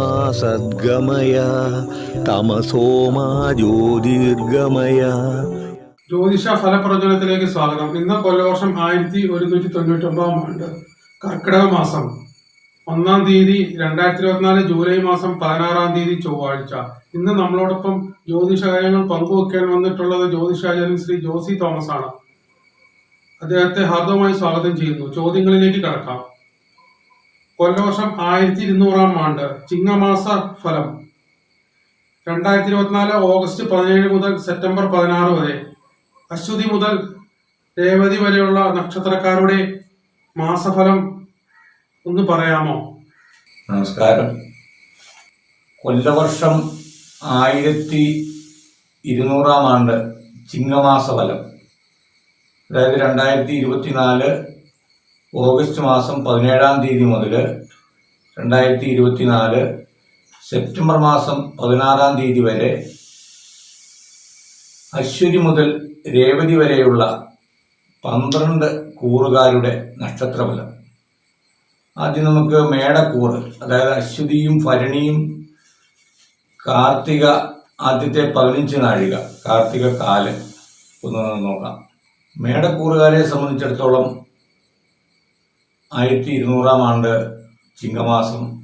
സത്യോമാ സദ്ഗമയ തമസോമാ ജ്യോതിർഗമയ. ജ്യോതിഷ ഫലപ്രവചനത്തിലേക്ക് സ്വാഗതം. ഇന്ന് കൊല്ലവർഷം ആയിരത്തി ഒരുന്നൂറ്റി തൊണ്ണൂറ്റി ഒമ്പതാം ആണ്ട് കർക്കിടക മാസം ഒന്നാം തീയതി രണ്ടായിരത്തി ഇരുപത്തിനാല് ജൂലൈ മാസം പതിനാറാം തീയതി ചൊവ്വാഴ്ച. ഇന്ന് നമ്മളോടൊപ്പം ജ്യോതിഷ കാര്യങ്ങൾ പങ്കുവെക്കാൻ വന്നിട്ടുള്ളത് ജ്യോതിഷാചാര്യൻ ശ്രീ ജോസി തോമസ് ആണ് അദ്ദേഹത്തെ ഹാർദവമായി സ്വാഗതം ചെയ്യുന്നു. ചോദ്യങ്ങളിലേക്ക് കടക്കാം. കൊല്ലവർഷം ആയിരത്തി ഇരുന്നൂറാം ആണ്ട് ചിങ്ങമാസ ഫലം. രണ്ടായിരത്തി ഇരുപത്തിനാല് ഓഗസ്റ്റ് പതിനേഴ് മുതൽ സെപ്റ്റംബർ പതിനാറ് വരെ. അശ്വതി മുതൽ രേവതി വരെയുള്ള നക്ഷത്രക്കാരുടെ മാസഫലം ഒന്ന് പറയാമോ? നമസ്കാരം. കൊല്ലവർഷം ആയിരത്തി ഇരുന്നൂറാം ആണ്ട് ചിങ്ങമാസ ഫലം അതായത് രണ്ടായിരത്തി ഇരുപത്തിനാല് ഓഗസ്റ്റ് മാസം പതിനേഴാം തീയതി മുതൽ രണ്ടായിരത്തി ഇരുപത്തിനാല് സെപ്റ്റംബർ മാസം പതിനാറാം തീയതി വരെ അശ്വതി മുതൽ രേവതി വരെയുള്ള പന്ത്രണ്ട് കൂറുകാരുടെ നക്ഷത്രഫലം. ആദ്യം നമുക്ക് മേടക്കൂറ് അതായത് അശ്വതിയും ഭരണിയും കാർത്തിക ആദ്യത്തെ പതിനഞ്ച് നാഴിക കാർത്തിക കാൽ ഒന്ന് നോക്കാം. മേടക്കൂറുകാരെ സംബന്ധിച്ചിടത്തോളം ആയിരത്തി ഇരുന്നൂറാം ആണ്ട് ചിങ്ങമാസം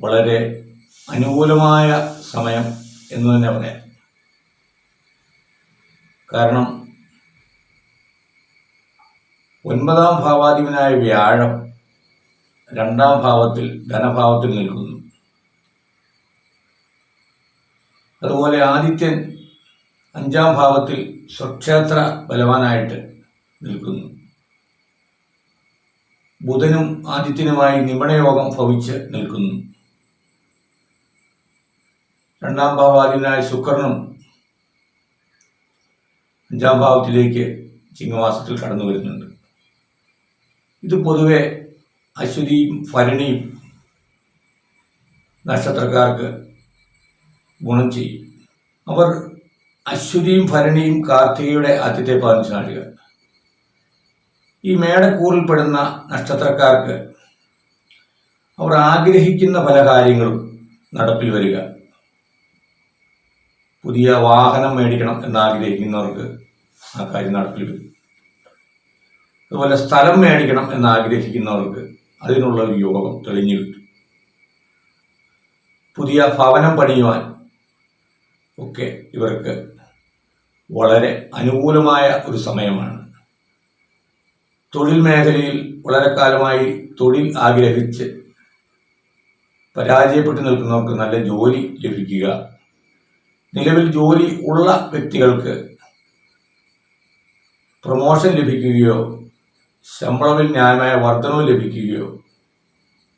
വളരെ അനുകൂലമായ സമയം എന്ന് തന്നെ പറയാം. കാരണം ഒൻപതാം ഭാവാധിപനായ വ്യാഴം രണ്ടാം ഭാവത്തിൽ ധനഭാവത്തിൽ നിൽക്കുന്നു. അതുപോലെ ആദിത്യൻ അഞ്ചാം ഭാവത്തിൽ സ്വക്ഷേത്ര ബലവാനായിട്ട് നിൽക്കുന്നു. ബുധനും ആദിത്യനുമായി നിമണയോഗം ഭവിച്ച് നിൽക്കുന്നു. രണ്ടാം ഭാവാധിപനായ ശുക്രനും അഞ്ചാം ഭാവത്തിലേക്ക് ചിങ്ങമാസത്തിൽ കടന്നു വരുന്നുണ്ട്. ഇത് പൊതുവെ അശ്വതിയും ഭരണിയും നക്ഷത്രക്കാർക്ക് ഗുണം ചെയ്യും. അവർ അശ്വതിയും ഭരണിയും കാർത്തികയുടെ ആദ്യത്തെ പതിനഞ്ച് ഈ മേടക്കൂറിൽപ്പെടുന്ന നക്ഷത്രക്കാർക്ക് അവർ ആഗ്രഹിക്കുന്ന പല കാര്യങ്ങളും നടപ്പിൽ വരിക. പുതിയ വാഹനം മേടിക്കണം എന്നാഗ്രഹിക്കുന്നവർക്ക് ആ കാര്യം നടപ്പിൽ വരും. അതുപോലെ സ്ഥലം മേടിക്കണം എന്ന് ആഗ്രഹിക്കുന്നവർക്ക് അതിനുള്ള ഒരു യോഗം തെളിഞ്ഞു കിട്ടും. പുതിയ ഭവനം പണിയുവാൻ ഒക്കെ ഇവർക്ക് വളരെ അനുകൂലമായ ഒരു സമയമാണ്. തൊഴിൽ മേഖലയിൽ വളരെ കാലമായി തൊഴിൽ ആഗ്രഹിച്ച് പരാജയപ്പെട്ടു നിൽക്കുന്നവർക്ക് നല്ല ജോലി ലഭിക്കുക. നിലവിൽ ജോലി ഉള്ള വ്യക്തികൾക്ക് പ്രൊമോഷൻ ലഭിക്കുകയോ ശമ്പളവിൽ ന്യായമായ വർധനവ് ലഭിക്കുകയോ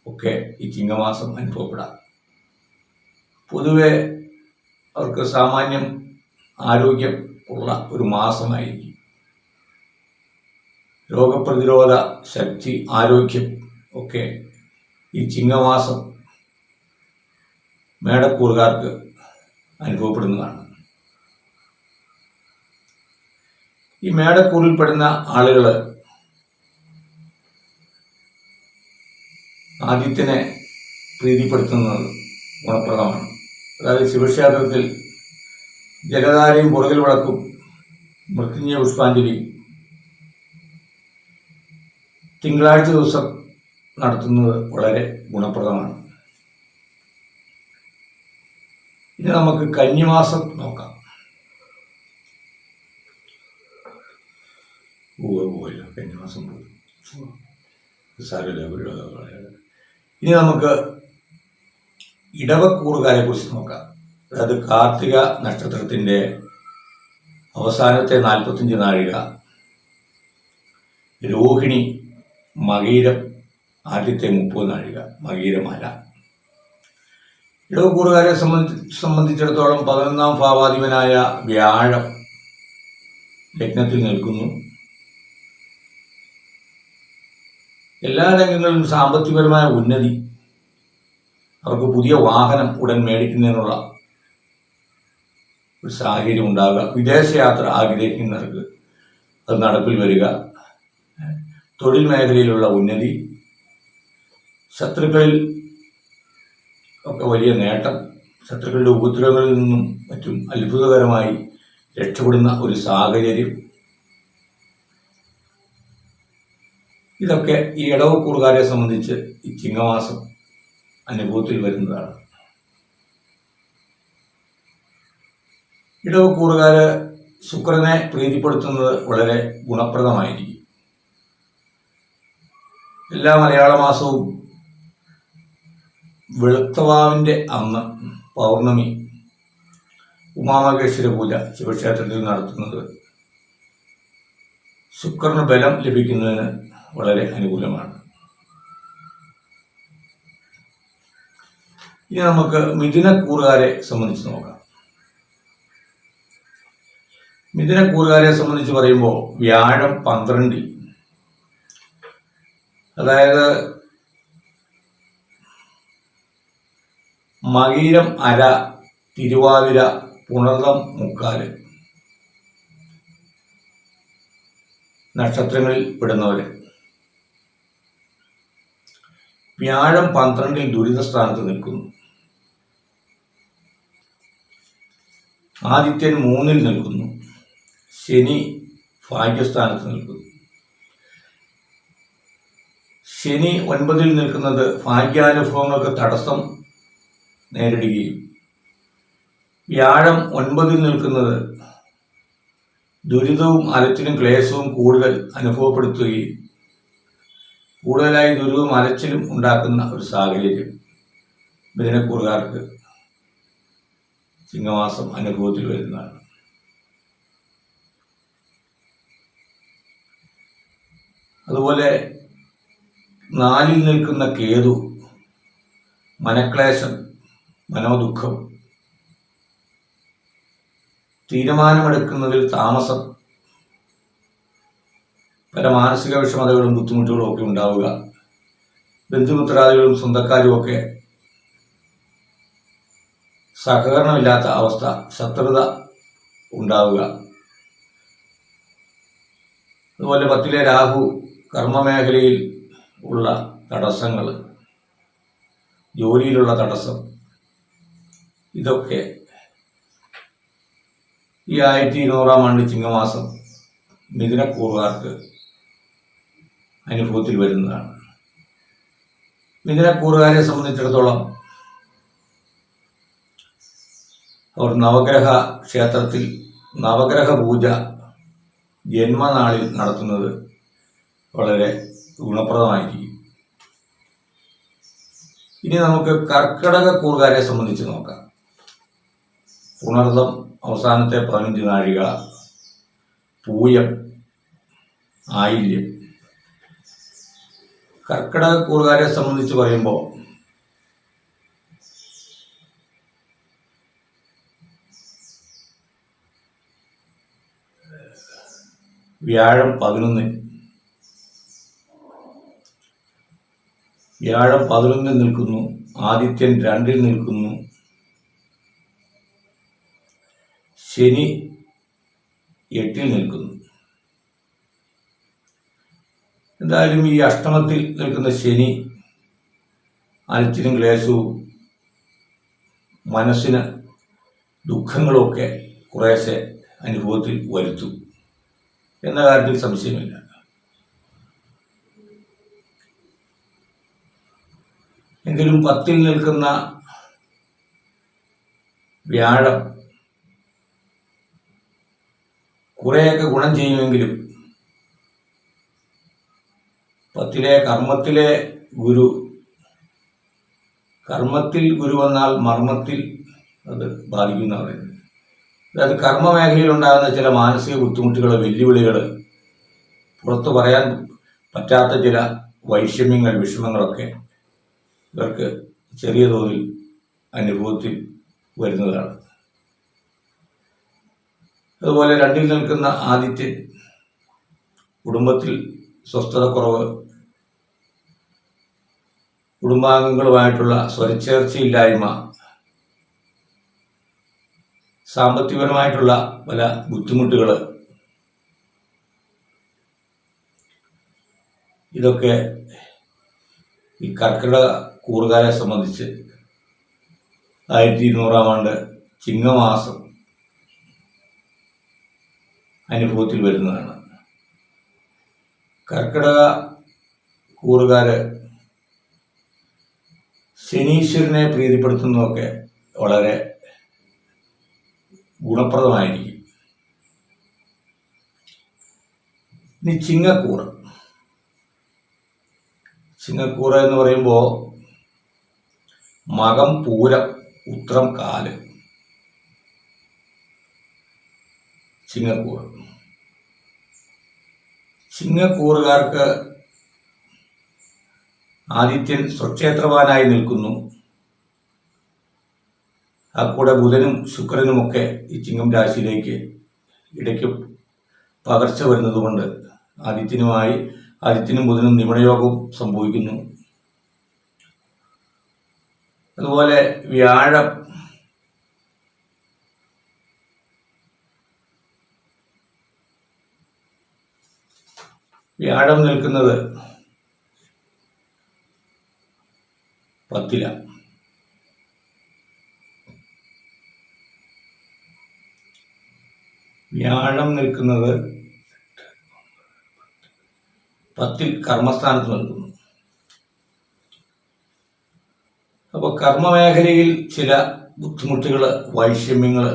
ഒക്കെ ഈ ചിങ്ങമാസം അനുഭവപ്പെടാം. പൊതുവെ അവർക്ക് സാമാന്യം ആരോഗ്യം ഉള്ള ഒരു മാസമായിരിക്കും. രോഗപ്രതിരോധ ശക്തി ആരോഗ്യം ഒക്കെ ഈ ചിങ്ങമാസം മേടക്കൂറുകാർക്ക് അനുഭവപ്പെടുന്നതാണ്. ഈ മേടക്കൂറിൽപ്പെടുന്ന ആളുകൾ ആദിത്യനെ പ്രീതിപ്പെടുത്തുന്നത് ഗുണപ്രദമാണ്. അതായത് ശിവക്ഷേത്രത്തിൽ ജലധാരയും പുറകിൽ വിളക്കും മൃത്യുഞ്ജയ പുഷ്പാഞ്ജലി തിങ്കളാഴ്ച ദിവസം നടത്തുന്നത് വളരെ ഗുണപ്രദമാണ്. ഇനി നമുക്ക് കന്നിമാസം നോക്കാം. പോവുക പോവില്ല കന്നിമാസം പോയി സാരമില്ല ഇനി നമുക്ക് ഇടവക്കൂറുകാരെ കുറിച്ച് നോക്കാം. അതായത് കാർത്തിക നക്ഷത്രത്തിന്റെ അവസാനത്തെ നാൽപ്പത്തഞ്ച് നാഴിക രോഹിണി മകീരം ആദ്യത്തെ മുപ്പത് നാഴിക മകീരമാല. ഇടവക്കൂറുകാരെ സംബന്ധിച്ച് സംബന്ധിച്ചിടത്തോളം പതിനൊന്നാം ഭാവാധിപനായ വ്യാഴം ലഗ്നത്തിൽ നിൽക്കുന്നു. എല്ലാ രംഗങ്ങളിലും സാമ്പത്തികപരമായ ഉന്നതി അവർക്ക് പുതിയ വാഹനം ഉടൻ മേടിക്കുന്നതിനുള്ള ഒരു സാഹചര്യം ഉണ്ടാകുക വിദേശയാത്ര ആഗ്രഹിക്കുന്നവർക്ക് അത് നടപ്പിൽ വരിക. തൊഴിൽ മേഖലയിലുള്ള ഉന്നതി ശത്രുക്കളിൽ ഒക്കെ വലിയ നേട്ടം ശത്രുക്കളുടെ ഉപദ്രവങ്ങളിൽ നിന്നും മറ്റും അത്ഭുതകരമായി രക്ഷപ്പെടുന്ന ഒരു സാഹചര്യം. ഇതൊക്കെ ഈ ഇടവക്കൂറുകാരെ സംബന്ധിച്ച് ഈ ചിങ്ങമാസം അനുഭവത്തിൽ വരുന്നതാണ്. ഇടവക്കൂറുകാര് ശുക്രനെ പ്രീതിപ്പെടുത്തുന്നത് വളരെ ഗുണപ്രദമായിരിക്കും. എല്ലാ മലയാള മാസവും വെളുത്തവാവിന്റെ അന്ന് പൗർണമി ഉമാമഹേശ്വര പൂജ ശിവക്ഷേത്രത്തിൽ നടത്തുന്നത് ശുക്രന് ബലം ലഭിക്കുന്നതിന് വളരെ അനുകൂലമാണ്. ഇനി നമുക്ക് മിഥുനക്കൂറുകാരെ സംബന്ധിച്ച് നോക്കാം. മിഥുനക്കൂറുകാരെ സംബന്ധിച്ച് പറയുമ്പോൾ വ്യാഴം പന്ത്രണ്ടിൽ അതായത് മകീരം അര തിരുവാതിര പുണർതം മുക്കാൽ. നക്ഷത്രങ്ങളിൽ പെടുന്നവര്. വ്യാഴം പന്ത്രണ്ടിൽ ദുരിത സ്ഥാനത്ത് നിൽക്കുന്നു. ആദിത്യൻ മൂന്നിൽ നിൽക്കുന്നു. ശനി ഭാഗ്യസ്ഥാനത്ത് നിൽക്കുന്നു. ശനി ഒൻപതിൽ നിൽക്കുന്നത് ഭാഗ്യാനുഭവങ്ങൾക്ക് തടസ്സം നേരിടുകയും. വ്യാഴം ഒൻപതിൽ നിൽക്കുന്നത് ദുരിതവും അലച്ചിലും ക്ലേശവും കൂടുതൽ അനുഭവപ്പെടുത്തുകയും കൂടുതലായി ദുരിതവും അലച്ചിലും ഉണ്ടാക്കുന്ന ഒരു സാഹചര്യം മിഥുനക്കൂറുകാർക്ക് ചിങ്ങമാസം അനുഭവത്തിൽ വരുന്നതാണ്. അതുപോലെ നാലിൽ നിൽക്കുന്ന കേതു മനക്ലേശം മനോദുഃഖം തീരുമാനമെടുക്കുന്നതിൽ താമസം പല മാനസിക വിഷമതകളും ബുദ്ധിമുട്ടുകളും ഒക്കെ ഉണ്ടാവുക ബന്ധുമിത്രാദികളും സ്വന്തക്കാരും ഒക്കെ സഹകരണമില്ലാത്ത അവസ്ഥ ശത്രുത ഉണ്ടാവുക. അതുപോലെ പത്തിലെ രാഹു കർമ്മമേഖലയിൽ ഉള്ള തടസ്സങ്ങൾ ജോലിയിലുള്ള തടസ്സം ഇതൊക്കെ ഈ ആയിരത്തി ഇരുന്നൂറാം ആണ്ട് ചിങ്ങമാസം മിഥുനക്കൂറുകാർക്ക് അനുഭവത്തിൽ വരുന്നതാണ്. മിഥുനക്കൂറുകാരെ സംബന്ധിച്ചിടത്തോളം അവർ നവഗ്രഹ ക്ഷേത്രത്തിൽ നവഗ്രഹ പൂജ ജന്മനാളിൽ നടത്തുന്നത് വളരെ ഗുണപ്രദമായിരിക്കും. ഇനി നമുക്ക് കർക്കിടക കൂറുകാരെ സംബന്ധിച്ച് നോക്കാം. പുണർദം അവസാനത്തെ പതിനഞ്ച് നാഴിക പൂയം ആയില്യം. കർക്കിടക കൂറുകാരെ സംബന്ധിച്ച് പറയുമ്പോൾ വ്യാഴം പതിനൊന്നിൽ വ്യാഴം പതിനൊന്നിൽ നിൽക്കുന്നു ആദിത്യൻ രണ്ടിൽ നിൽക്കുന്നു. ശനി എട്ടിൽ നിൽക്കുന്നു. എന്തായാലും ഈ അഷ്ടമത്തിൽ നിൽക്കുന്ന ശനി അലച്ചിലും ക്ലേശവും മനസ്സിന് ദുഃഖങ്ങളൊക്കെ കുറേശ്ശെ അനുഭവത്തിൽ വരുത്തും. എന്ന കാര്യത്തിൽ സംശയമില്ല. എങ്കിലും പത്തിൽ നിൽക്കുന്ന വ്യാഴം കുറേയൊക്കെ ഗുണം ചെയ്യുമെങ്കിലും പത്തിലെ കർമ്മത്തിലെ ഗുരു കർമ്മത്തിൽ ഗുരു വന്നാൽ മർമ്മത്തിൽ അത് ബാധിക്കുന്ന പറയുന്നത്. അതായത് കർമ്മ മേഖലയിൽ ഉണ്ടാകുന്ന ചില മാനസിക ബുദ്ധിമുട്ടുകൾ വെല്ലുവിളികൾ പുറത്തു പറയാൻ പറ്റാത്ത ചില വൈഷമ്യങ്ങൾ വിഷമങ്ങളൊക്കെ ഇവർക്ക് ചെറിയ തോതിൽ അനുഭവത്തിൽ വരുന്നതാണ്. അതുപോലെ രണ്ടിൽ നിൽക്കുന്ന ആദിത്യൻ കുടുംബത്തിൽ സ്വസ്ഥതക്കുറവ് കുടുംബാംഗങ്ങളുമായിട്ടുള്ള സ്വരച്ചേർച്ചയില്ലായ്മ സാമ്പത്തികപരമായിട്ടുള്ള പല ബുദ്ധിമുട്ടുകൾ ഇതൊക്കെ ഈ കർക്കിടക കൂറുകാരെ സംബന്ധിച്ച് ആയിരത്തി ഇരുന്നൂറാം ആണ്ട് ചിങ്ങമാസം അനുഭവത്തിൽ വരുന്നതാണ്. കർക്കിടക കൂറുകാര് ശനീശ്വരനെ പ്രീതിപ്പെടുത്തുന്നതൊക്കെ വളരെ ഗുണപ്രദമായിരിക്കും. ഇനി ചിങ്ങക്കൂറ്. ചിങ്ങക്കൂറ് എന്ന് പറയുമ്പോൾ മകം പൂരം ഉത്രം കാൽ. ചിങ്ങക്കൂറ്. ചിങ്ങക്കൂറുകാർക്ക് ആദിത്യൻ സ്വക്ഷേത്രവാനായി നിൽക്കുന്നു. ആ കൂടെ ബുധനും ശുക്രനുമൊക്കെ ഈ ചിങ്ങം രാശിയിലേക്ക് ഇടയ്ക്ക് പകർച്ച വരുന്നതുകൊണ്ട് ആദിത്യനുമായി ആദിത്യനും ബുധനും നിമണയോഗവും സംഭവിക്കുന്നു. അതുപോലെ വ്യാഴം. വ്യാഴം നിൽക്കുന്നത് പത്തില. വ്യാഴം നിൽക്കുന്നത് പത്തിൽ കർമ്മസ്ഥാനത്ത് നിൽക്കുന്നു. അപ്പോൾ കർമ്മമേഖലയിൽ ചില ബുദ്ധിമുട്ടുകൾ വൈഷമ്യങ്ങൾ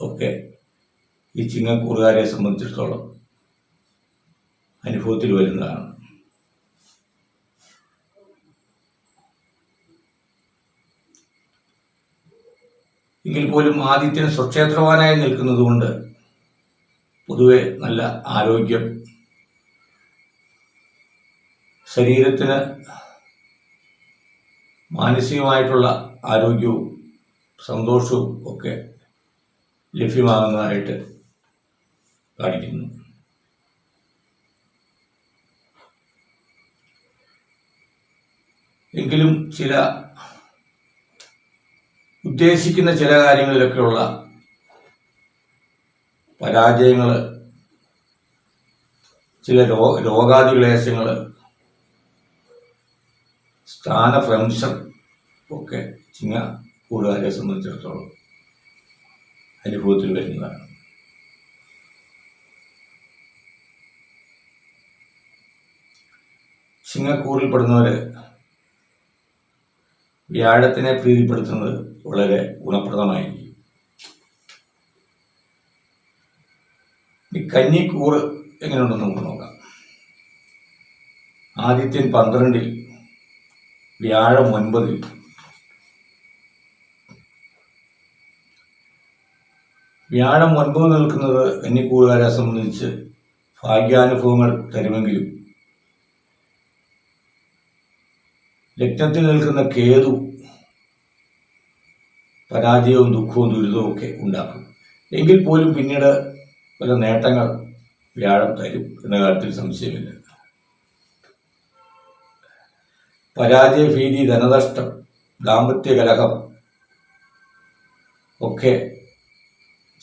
ഒക്കെ ഈ ചിങ്ങക്കൂറുകാരെ സംബന്ധിച്ചിടത്തോളം അനുഭവത്തിൽ വരുന്നതാണ്. എങ്കിൽ പോലും ആദിത്യൻ സ്വക്ഷേത്രവാനായി നിൽക്കുന്നതുകൊണ്ട് പൊതുവെ നല്ല ആരോഗ്യം ശരീരത്തിന് മാനസികമായിട്ടുള്ള ആരോഗ്യവും സന്തോഷവും ഒക്കെ ലഭ്യമാകുന്നതായിട്ട് കാണിക്കുന്നു. എങ്കിലും ചില ഉദ്ദേശിക്കുന്ന ചില കാര്യങ്ങളിലൊക്കെയുള്ള പരാജയങ്ങൾ ചില രോ രോഗാതിക്ലേശങ്ങൾ സ്ഥാനഭ്രംശം ഒക്കെ ചിങ്ങ കൂടുകാരെ സംബന്ധിച്ചിടത്തോളം അനുഭവത്തിൽ വരുന്നതാണ്. ചിങ്ങക്കൂറിൽപ്പെടുന്നവര് വ്യാഴത്തിനെ പ്രീതിപ്പെടുത്തുന്നത് വളരെ ഗുണപ്രദമായിരിക്കും. കന്നിക്കൂറ് എങ്ങനെയുണ്ടെന്ന് നമുക്ക് നോക്കാം. ആദിത്യൻ പന്ത്രണ്ടിൽ വ്യാഴം ഒൻപതിൽ വ്യാഴം ഒൻപത് നിൽക്കുന്നത് കന്നിക്കൂറുകാരെ സംബന്ധിച്ച് ഭാഗ്യാനുഭവങ്ങൾ തരുമെങ്കിലും ലഗ്നത്തിൽ നിൽക്കുന്ന കേതു പരാജയവും ദുഃഖവും ദുരിതവും ഒക്കെ ഉണ്ടാക്കും. എങ്കിൽ പോലും പിന്നീട് പല നേട്ടങ്ങൾ വ്യാഴം തരും എന്ന കാര്യത്തിൽ സംശയമില്ല. പരാജയ ഭീതി ധനനഷ്ടം ദാമ്പത്യ കലഹം ഒക്കെ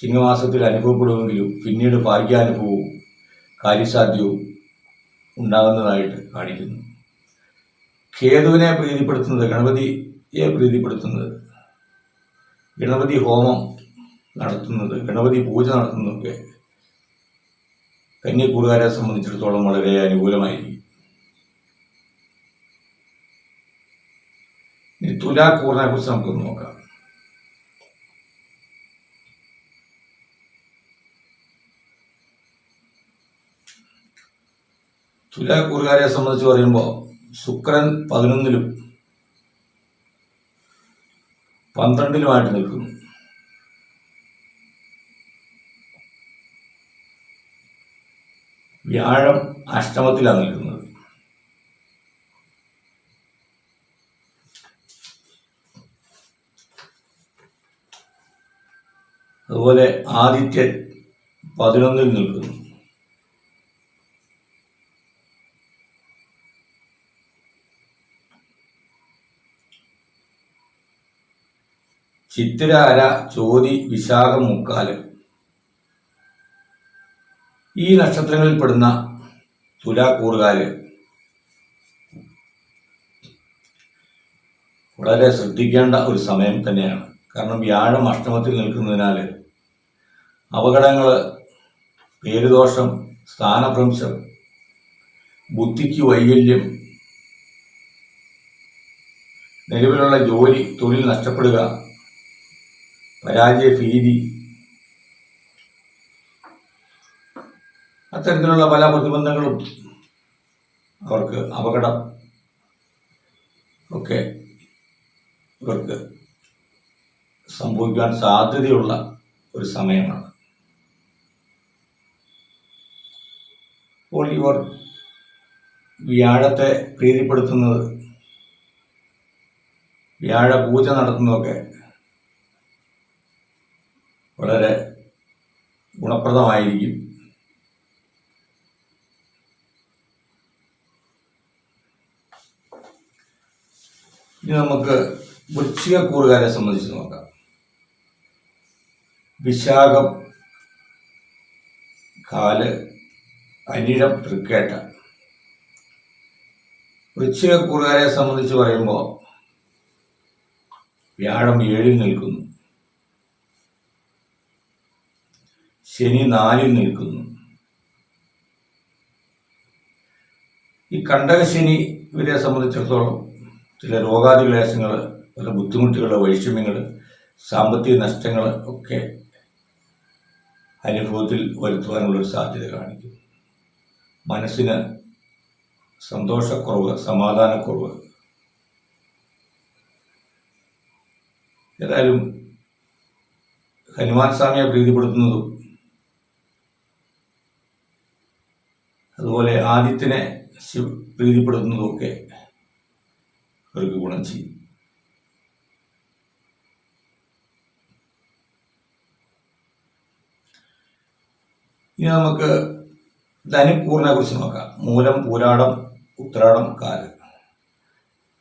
ചിങ്ങമാസത്തിൽ അനുഭവപ്പെടുമെങ്കിലും പിന്നീട് ഭാഗ്യാനുഭവവും കാര്യസാധ്യവും ഉണ്ടാകുന്നതായിട്ട് കാണിക്കുന്നു. കേതുവിനെ പ്രീതിപ്പെടുത്തുന്നത് ഗണപതിയെ പ്രീതിപ്പെടുത്തുന്നത് ഗണപതി ഹോമം നടത്തുന്നത് ഗണപതി പൂജ നടത്തുന്നതൊക്കെ കന്യക്കൂറുകാരെ സംബന്ധിച്ചിടത്തോളം വളരെ അനുകൂലമായിരിക്കും. തുലാക്കൂറിനെ കുറിച്ച് നമുക്കൊന്ന് നോക്കാം. തുലാക്കൂറുകാരെ സംബന്ധിച്ച് പറയുമ്പോൾ ശുക്രൻ പതിനൊന്നിലും പന്ത്രണ്ടിലുമായിട്ട് നിൽക്കുന്നു. വ്യാഴം അഷ്ടമത്തിലാണ് നിൽക്കുന്നത്. അതുപോലെ ആദിത്യൻ പതിനൊന്നിൽ നിൽക്കുന്നു. ചിത്തിര അര ചോതി വിശാഖം മുക്കാൽ. ഈ നക്ഷത്രങ്ങളിൽ പെടുന്ന തുലാക്കൂറുകാര് വളരെ ശ്രദ്ധിക്കേണ്ട ഒരു സമയം തന്നെയാണ്. കാരണം വ്യാഴം അഷ്ടമത്തിൽ നിൽക്കുന്നതിനാൽ അപകടങ്ങൾ പേരുദോഷം സ്ഥാനഭ്രംശം ബുദ്ധിക്ക് വൈകല്യം നിലവിലുള്ള ജോലി തൊഴിൽ നഷ്ടപ്പെടുക പരാജയ ഭീതി അത്തരത്തിലുള്ള പല പ്രതിബന്ധങ്ങളും അവർക്ക് അപകടം ഒക്കെ ഇവർക്ക് സംഭവിക്കാൻ സാധ്യതയുള്ള ഒരു സമയമാണ്. അപ്പോൾ ഇവർ വ്യാഴത്തെ പ്രീതിപ്പെടുത്തുന്നത് വ്യാഴ പൂജ നടത്തുന്നതൊക്കെ വളരെ ഗുണപ്രദമായിരിക്കും. ഇനി നമുക്ക് വൃശ്ചികക്കൂറുകാരെ സംബന്ധിച്ച് നോക്കാം. വിശാഖം കാൽ അനിഴം തൃക്കേട്ട. വൃശ്ചികക്കൂറുകാരെ സംബന്ധിച്ച് പറയുമ്പോൾ വ്യാഴം ഏഴിൽ നിൽക്കുന്നു. ശനി നാലിൽ നിൽക്കുന്നു. ഈ കണ്ടകശനി ഇവരെ സംബന്ധിച്ചിടത്തോളം ചില രോഗാതിവിലാസങ്ങൾ പല ബുദ്ധിമുട്ടുകൾ വൈഷമ്യങ്ങൾ സാമ്പത്തിക നഷ്ടങ്ങൾ ഒക്കെ അനുഭവത്തിൽ വരുത്തുവാനുള്ളൊരു സാധ്യത കാണിക്കും മനസ്സിന് സന്തോഷക്കുറവ് സമാധാനക്കുറവ്. ഏതായാലും ഹനുമാൻ സ്വാമിയെ പ്രീതിപ്പെടുത്തുന്നതും അതുപോലെ ആദിത്യനെ ശിവ പ്രീതിപ്പെടുത്തുന്നതുമൊക്കെ അവർക്ക് ഗുണം ചെയ്യും. ഇനി നമുക്ക് ധനിപ്പൂറിനെ കുറിച്ച് നോക്കാം. മൂലം പൂരാടം ഉത്രാടം കാൽ.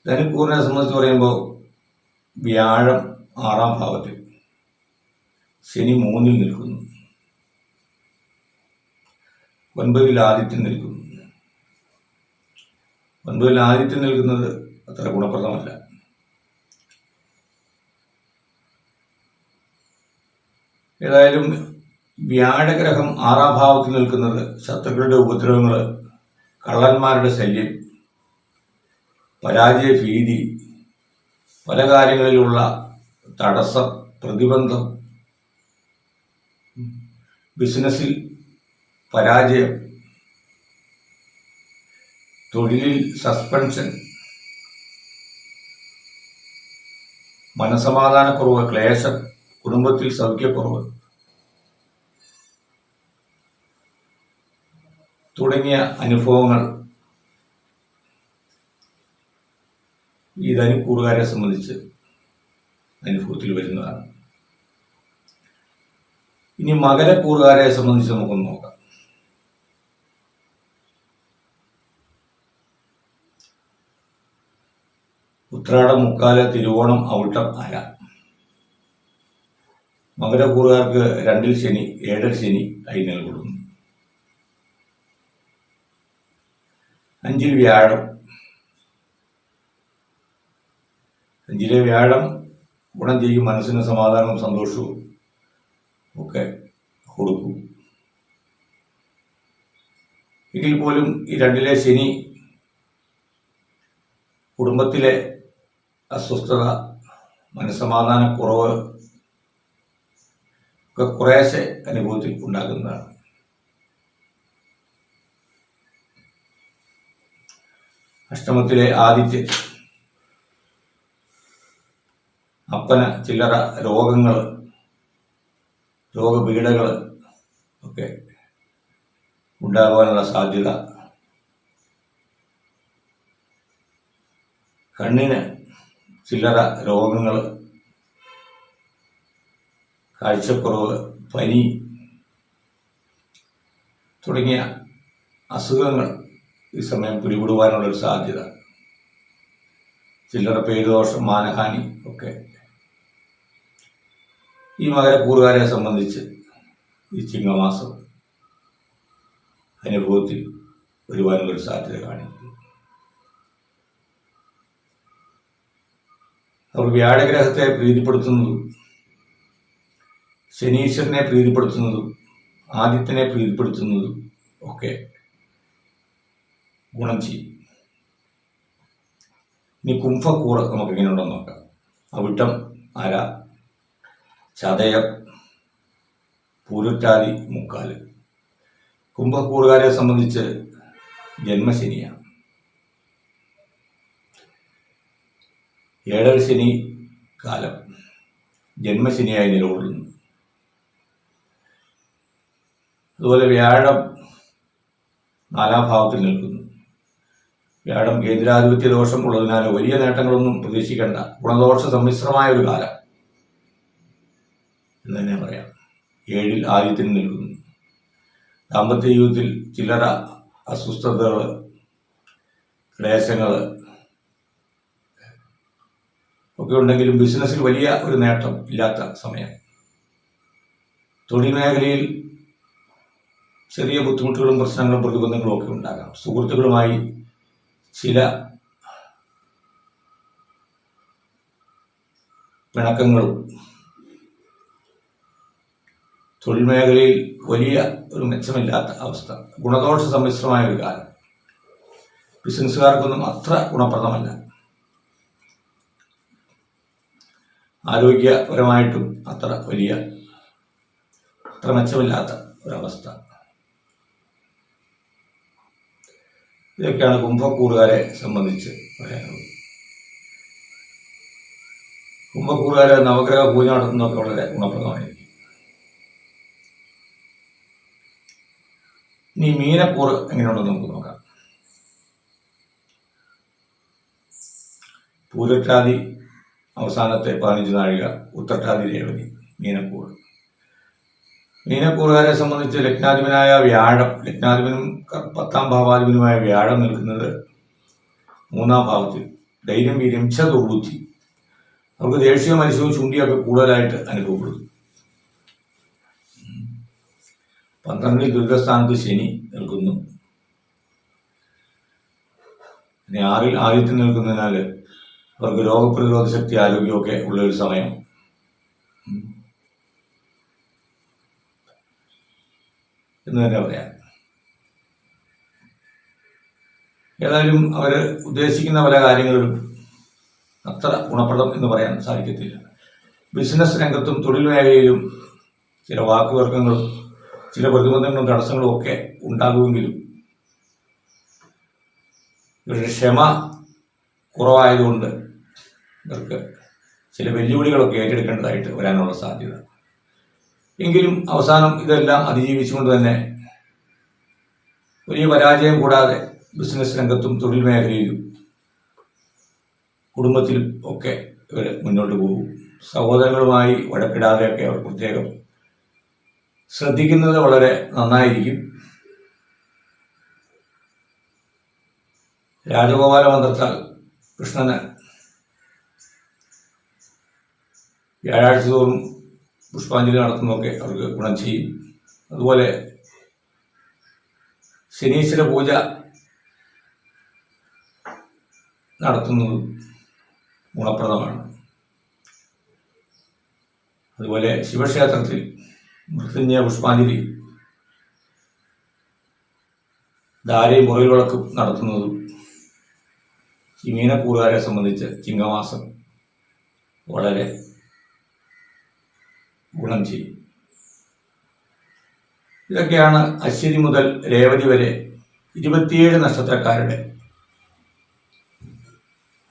ധനിപ്പൂറിനെ സംബന്ധിച്ച് പറയുമ്പോൾ വ്യാഴം ആറാം ഭാവത്തിൽ ശനി മൂന്നിൽ നിൽക്കുന്നു. ഒൻപതിൽ ആദിത്യം നിൽക്കുന്നു. ഒൻപതിൽ ആദിത്യം നിൽക്കുന്നത് അത്ര ഗുണപ്രദമല്ല. ഏതായാലും വ്യാഴഗ്രഹം ആറാം ഭാവത്തിൽ നിൽക്കുന്നത് ശത്രുക്കളുടെ ഉപദ്രവങ്ങൾ കള്ളന്മാരുടെ ശല്യം പരാജയ ഭീതി പല കാര്യങ്ങളിലുള്ള തടസ്സം പ്രതിബന്ധം ബിസിനസ്സിൽ പരാജയം. തൊഴിലിൽ സസ്പെൻഷൻ മനസമാധാനക്കുറവ് ക്ലേശം കുടുംബത്തിൽ സൗഖ്യക്കുറവ്. തുടങ്ങിയ അനുഭവങ്ങൾ ഈ ധനുക്കൂറുകാരെ സംബന്ധിച്ച് അനുഭവത്തിൽ വരുന്നതാണ്. ഇനി മകരക്കൂറുകാരെ സംബന്ധിച്ച് നമുക്കൊന്ന് നോക്കാം. ഉത്രാടം മുക്കാൽ തിരുവോണം ഔട്ടം അര. മകരക്കൂറുകാർക്ക് രണ്ടിൽ ശനി ഏഴര ശനി ആയി നൽകുന്നു. അഞ്ചിൽ വ്യാഴം. അഞ്ചിലെ വ്യാഴം ഗുണം ചെയ്യും മനസ്സിന് സമാധാനവും സന്തോഷവും ഒക്കെ കൊടുക്കും. എങ്കിൽ പോലും ഈ രണ്ടിലെ ശനി കുടുംബത്തിലെ അസ്വസ്ഥത മനസ്സമാധാനക്കുറവ് ഒക്കെ കുറേശ്ശെ അനുഭവത്തിൽ ഉണ്ടാകുന്നതാണ്. അഷ്ടമത്തിലെ ആദിത്യ അപ്പന ചില്ലറ രോഗങ്ങൾ രോഗപീഠകൾ ഒക്കെ ഉണ്ടാകാനുള്ള സാധ്യത. കണ്ണിന് ചില്ലറ രോഗങ്ങൾ കാഴ്ചക്കുറവ് പനി തുടങ്ങിയ അസുഖങ്ങൾ ഈ സമയം പിടിപെടുവാനുള്ളൊരു സാധ്യത. ചില്ലറ പേരുദോഷം മാനഹാനി ഒക്കെ. ഈ മകരക്കൂറുകാരെ സംബന്ധിച്ച് ഈ ചിങ്ങമാസം അനുഭവത്തിൽ വരുവാനുള്ളൊരു സാധ്യത കാണിക്കുന്നു. അവർ വ്യാഴഗ്രഹത്തെ പ്രീതിപ്പെടുത്തുന്നതും ശനീശ്വരനെ പ്രീതിപ്പെടുത്തുന്നതും ആദിത്യനെ പ്രീതിപ്പെടുത്തുന്നതും ഒക്കെ ഗുണം ചെയ്യും. ഇനി കുംഭക്കൂറ് നമുക്ക് എങ്ങനെ ഉണ്ടെന്ന് നോക്കാം. അവിട്ടം അര ചതയം പൂരുറ്റാതി മുക്കാൽ. കുംഭക്കൂറുകാരെ സംബന്ധിച്ച് ജന്മശനിയാണ്. ഏഴര ശനി കാലം. ജന്മശനിയായി നിലകൊള്ളുന്നു. അതുപോലെ വ്യാഴം നാലാം ഭാവത്തിൽ നിൽക്കുന്നു. വ്യാഴം കേന്ദ്രാധിപത്യ ദോഷം ഉള്ളതിനാൽ വലിയ നേട്ടങ്ങളൊന്നും പ്രതീക്ഷിക്കേണ്ട. ഗുണദോഷ സമ്മിശ്രമായ ഒരു കാലം എന്ന് തന്നെ പറയാം. ഏഴിൽ ആദ്യത്തിന് നിൽക്കുന്നു. ദാമ്പത്യ ജീവിതത്തിൽ ചില്ലറ അസ്വസ്ഥതകൾ ക്ലേശങ്ങൾ ഒക്കെ ഉണ്ടെങ്കിലും ബിസിനസ്സിൽ വലിയ ഒരു നേട്ടം ഇല്ലാത്ത സമയം. തൊഴിൽ മേഖലയിൽ ചെറിയ ബുദ്ധിമുട്ടുകളും പ്രശ്നങ്ങളും പ്രതിബന്ധങ്ങളും ഒക്കെ ഉണ്ടാകാം. സുഹൃത്തുക്കളുമായി ചില പിണക്കങ്ങളും തൊഴിൽ മേഖലയിൽ വലിയ ഒരു മെച്ചമില്ലാത്ത അവസ്ഥ. ഗുണദോഷ സമ്മിശ്രമായ ഒരു കാലം. ബിസിനസ്സുകാർക്കൊന്നും അത്ര ഗുണപ്രദമല്ല. ആരോഗ്യപരമായിട്ടും അത്ര വലിയ അത്ര മെച്ചമില്ലാത്ത ഒരവസ്ഥ. ഇതൊക്കെയാണ് കുംഭക്കൂറുകാരെ സംബന്ധിച്ച് പറയാനുള്ളത്. കുംഭക്കൂറുകാരെ നവഗ്രഹ പൂജ നടത്തുന്നതൊക്കെ വളരെ ഗുണപ്രദമായിരിക്കും. ഇനി മീനക്കൂറ് എങ്ങനെയുണ്ടെന്ന് നമുക്ക് നോക്കാം. പൂരട്ടാതി അവസാനത്തെ പതിനഞ്ച് നാഴിക ഉത്തരട്ടാതി രേവതി മീനക്കൂർ. മീനക്കൂറുകാരെ സംബന്ധിച്ച് ലഗ്നാധിപനായ വ്യാഴം ലഗ്നാധിപനും പത്താം ഭാവാധിപനുമായ വ്യാഴം നിൽക്കുന്നത് മൂന്നാം ഭാവത്തിൽ. ധൈര്യം വീര്യം ച ദുർബുദ്ധി അവർക്ക് ദേഷ്യവും മനുഷ്യവും ചുണ്ടിയൊക്കെ കൂടുതലായിട്ട് അനുഭവപ്പെടുന്നു. പന്ത്രണ്ടിൽ ദുരിതസ്ഥാനത്ത് ശനി നിൽക്കുന്നു. ആറിൽ ആദ്യത്തിൽ നിൽക്കുന്നതിനാൽ അവർക്ക് രോഗപ്രതിരോധ ശക്തി ആരോഗ്യമൊക്കെ ഉള്ള ഒരു സമയം. എന്ന് തന്നെ പറയാം. ഏതായാലും അവർ ഉദ്ദേശിക്കുന്ന പല കാര്യങ്ങളും അത്ര ഗുണപ്രദം എന്ന് പറയാൻ സാധിക്കത്തില്ല. ബിസിനസ് രംഗത്തും തൊഴിൽ മേഖലയിലും ചില വാക്കുതർക്കങ്ങളും ചില പ്രതിബന്ധങ്ങളും തടസ്സങ്ങളും ഒക്കെ ഉണ്ടാകുമെങ്കിലും ഇവരുടെ ക്ഷമ കുറവായതുകൊണ്ട് ഇവർക്ക് ചില വെല്ലുവിളികളൊക്കെ ഏറ്റെടുക്കേണ്ടതായിട്ട് വരാനുള്ള സാധ്യത. എങ്കിലും അവസാനം ഇതെല്ലാം അതിജീവിച്ചുകൊണ്ട് തന്നെ വലിയ പരാജയം കൂടാതെ ബിസിനസ് രംഗത്തും തൊഴിൽ മേഖലയിലും കുടുംബത്തിലും ഒക്കെ ഇവർ മുന്നോട്ട് പോകും. സഹോദരങ്ങളുമായി വഴക്കിടാതെയൊക്കെ അവർ പ്രത്യേകം ശ്രദ്ധിക്കുന്നത് വളരെ നന്നായിരിക്കും. രാജഗോപാല മന്ത്രത്താൽ കൃഷ്ണന് വ്യാഴാഴ്ച തോറും പുഷ്പാഞ്ജലി നടത്തുന്നതൊക്കെ അവർക്ക് ഗുണം ചെയ്യും. അതുപോലെ ശനീശ്വര പൂജ നടത്തുന്നത് ഗുണപ്രദമാണ്. അതുപോലെ ശിവക്ഷേത്രത്തിൽ മൃത്യുഞ്ജയ പുഷ്പാഞ്ജലി ദാരി മുറിൽ വിളക്കും നടത്തുന്നതും ഈ മീനക്കൂറുകാരെ സംബന്ധിച്ച് ചിങ്ങമാസം വളരെ ഗുണം ചെയ്യും. ഇതൊക്കെയാണ് അശ്വതി മുതൽ രേവതി വരെ ഇരുപത്തിയേഴ് നക്ഷത്രക്കാരുടെ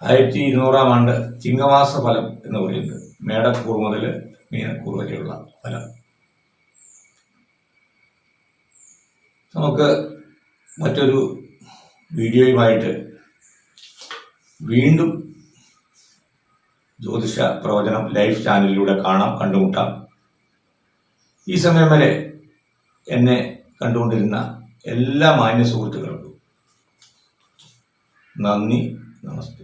ആയിരത്തി ഇരുന്നൂറാം ആണ്ട് ചിങ്ങമാസ ഫലം എന്ന് പറയുന്നത്. മേടക്കൂർ മുതൽ മീനക്കൂർ വരെയുള്ള ഫലം. നമുക്ക് മറ്റൊരു വീഡിയോയുമായിട്ട് വീണ്ടും ജ്യോതിഷ പ്രവചനം ലൈവ് ചാനലിലൂടെ കാണാം കണ്ടുമുട്ടാം. ഈ സമയം വരെ എന്നെ കണ്ടുകൊണ്ടിരുന്ന എല്ലാ മാന്യ സുഹൃത്തുക്കൾക്കും നന്ദി നമസ്തേ.